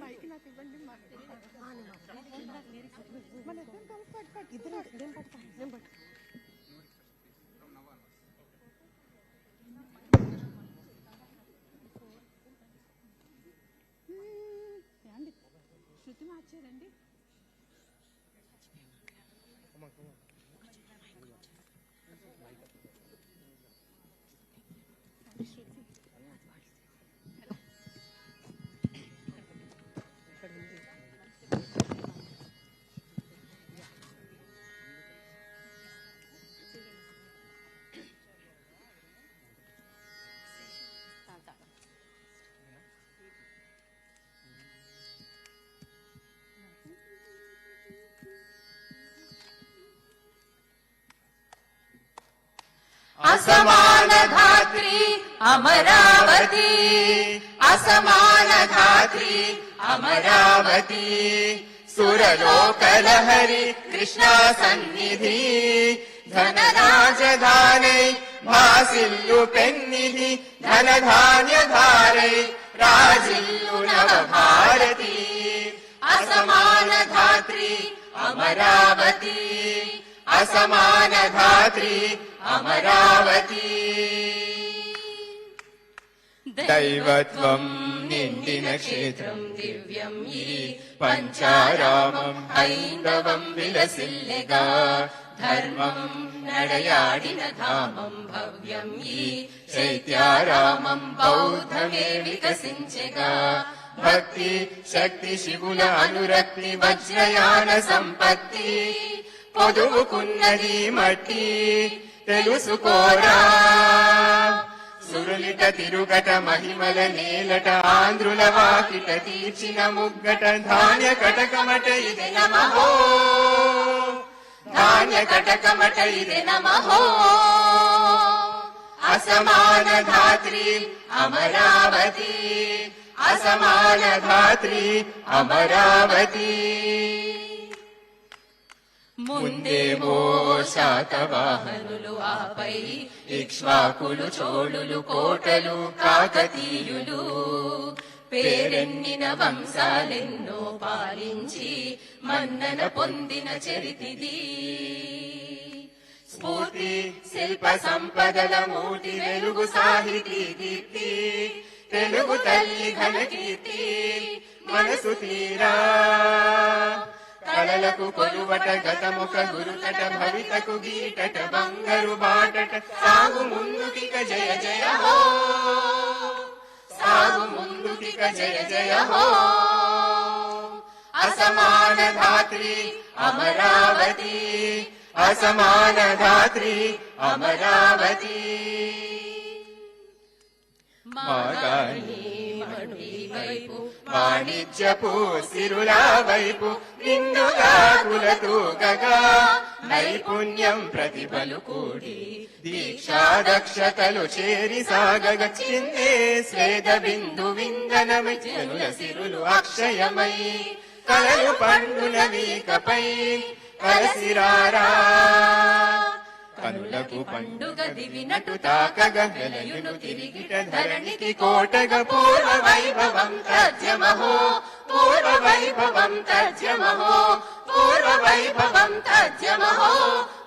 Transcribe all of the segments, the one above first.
మైకి నాకు ఇవ్వండి మా- మన నేను పడతా నేను పడతా असमानधात्री अमरावती। असमानधात्री अमरावती। सुरलोकलहरि कृष्णासन्निधि। सन्निधि धनकाजधाने भासिुपन्निः धनधान्यधारे राजीयुरवभारती असमानधात्री अमरावती। असमानधात्री अमरावती। दैवत्वम् निन्दिनक्षेत्रम् दिव्यम् दिव्यमि पञ्चारामम् हैन्दवम् विलसिल्लिगा। धर्मम् नडयाडिनधामम् भव्यम् भव्यमि शैत्यारामम् बौद्धमे विकसिञ्चिका भक्ति शक्ति शिवुल अनुरक्ति वज्रयान सम्पत्ति। పొదువుకున్నది మట్టి. తెలుసుకోరా. సురులిట తిరుగట మహిమల నేలట ఆంధ్రుల వాకిట తీర్చిన ముగ్గట ధాన్య కటకమట ఇది నమహో ధాన్య కటకమట ఇది నమహో అసమాన ధాత్రి అమరావతి. అసమాన ధాత్రి అమరావతి. ముందేమో శాతవాహనులు ఆపై ఇక్ష్వాకులు చోళులు కోటలు కాకతీయులు. పేరెన్నిన వంశాలెన్నో పాలించి మన్నన పొందిన చరితిది. స్ఫూర్తి శిల్ప సంపదల మూటి వెలుగు సాహితీ దీప్తి. తెలుగు తల్లి ఘన కీర్తి మనసు తీరా. కళలకు కొలువట గతముఖ గురుతట భవితకు గీటట బంగారు బాటట సాగు ముందుకిక జయ జయ హో సాగు ముందుకిక జయ జయ హో అసమాన ధాత్రి అమరావతి అసమాన ధాత్రి అమరావతి మాగాణి వైపు వాణిజ్యపు సిరుల వైపు నిండుగా కులతూగగా నైపుణ్యం ప్రతిభలు కూడి దీక్షా దక్షతలు చేరి సాగగ. చిందే స్వేద బిందు విందనమై జనుల సిరులు అక్షయమై. కలలు పండుల వీకపై కలసిరారా. కనులకు పండుగ దివినటు తాకగ వెలయును తిరిగిట ధరణికి కోటగ పూర్వ వైభవం తజ్యమహో పూర్వ వైభవం తజ్యమహో పూర్వ వైభవం తజ్యమహో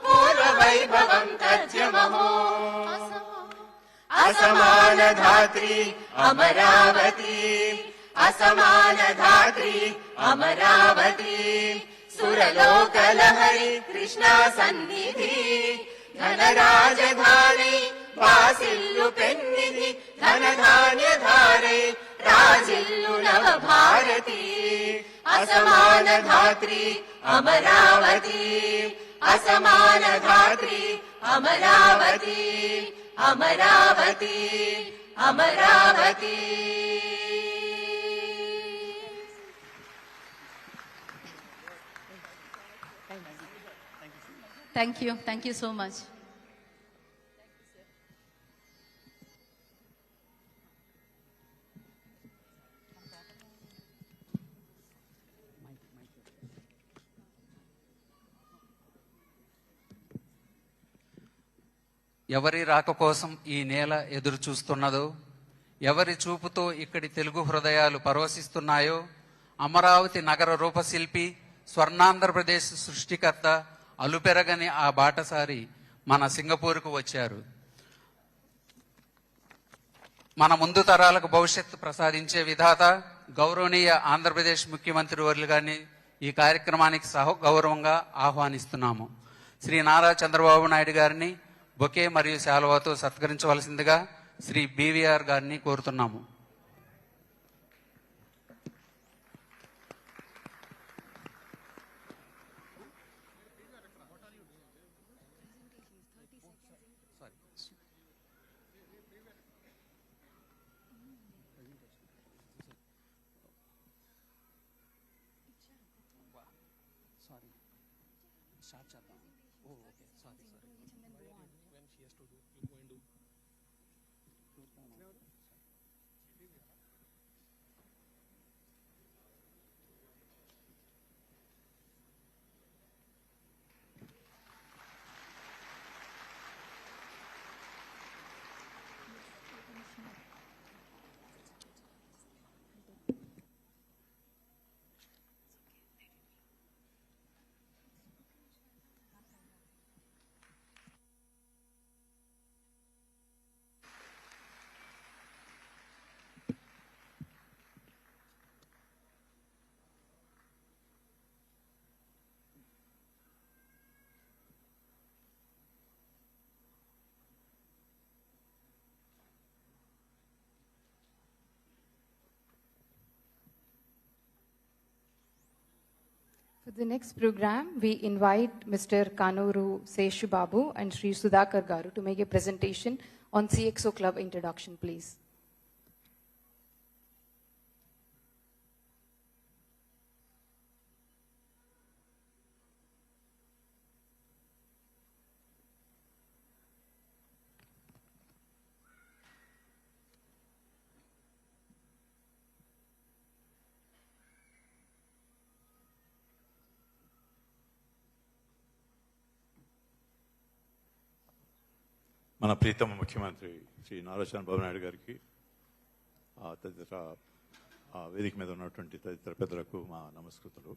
పూర్వ వైభవం తజ్యమహో అసమాన ధాత్రి అమరావతి అసమాన ధాత్రి అమరావతి సురలోకలహరి కృష్ణా సన్నిధి ధన రాజధాని వాసిల్లు పెన్నిధి ధనధాన్య ధారై రాజిల్లు నవ భారతి అసమాన ధాత్రి అమరావతి అసమాన ధాత్రి Amaravati Amaravati Amaravati Thank you thank you so much ఎవరి రాక కోసం ఈ నేల ఎదురు చూస్తున్నదో ఎవరి చూపుతో ఇక్కడి తెలుగు హృదయాలు పరవశిస్తున్నాయో అమరావతి నగర రూపశిల్పి స్వర్ణాంధ్రప్రదేశ్ సృష్టికర్త అలుపెరగని ఆ బాటసారి మన సింగపూర్కు వచ్చారు. మన ముందు తరాలకు భవిష్యత్తు ప్రసాదించే విధాత గౌరవనీయ ఆంధ్రప్రదేశ్ ముఖ్యమంత్రి వర్లు గారిని ఈ కార్యక్రమానికి సహ గౌరవంగా ఆహ్వానిస్తున్నాము. శ్రీ నారా చంద్రబాబు నాయుడు గారిని బొకే మరియు శాలువాతో సత్కరించవలసిందిగా శ్రీ బీవీఆర్ గారిని కోరుతున్నాము. Oh, okay. Sorry, sorry. When she has to do 2.2. 2.0. the next program, we invite Mr. Kanuru Seshu Babu and Sri Sudhakar Garu to make a presentation on CXO Club introduction, please. మన ప్రీతమ ముఖ్యమంత్రి శ్రీ నారా చంద్రబాబు నాయుడు గారికి తదితర ఆ, వేదిక మీద ఉన్నటువంటి తదితర పెద్దలకు మా నమస్కృతులు.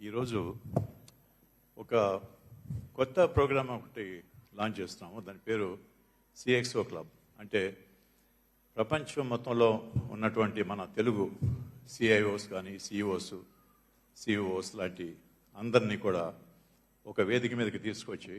ఈరోజు ఒక కొత్త ప్రోగ్రామ్ ఒకటి లాంచ్ చేస్తున్నాము. దాని పేరు సిఎక్స్ఓ క్లబ్ అంటే ప్రపంచం మొత్తంలో ఉన్నటువంటి మన తెలుగు సిఐఓస్ కానీ సిఇఓస్ సిఇఓస్ లాంటి అందరినీ కూడా ఒక వేదిక మీదకి తీసుకొచ్చి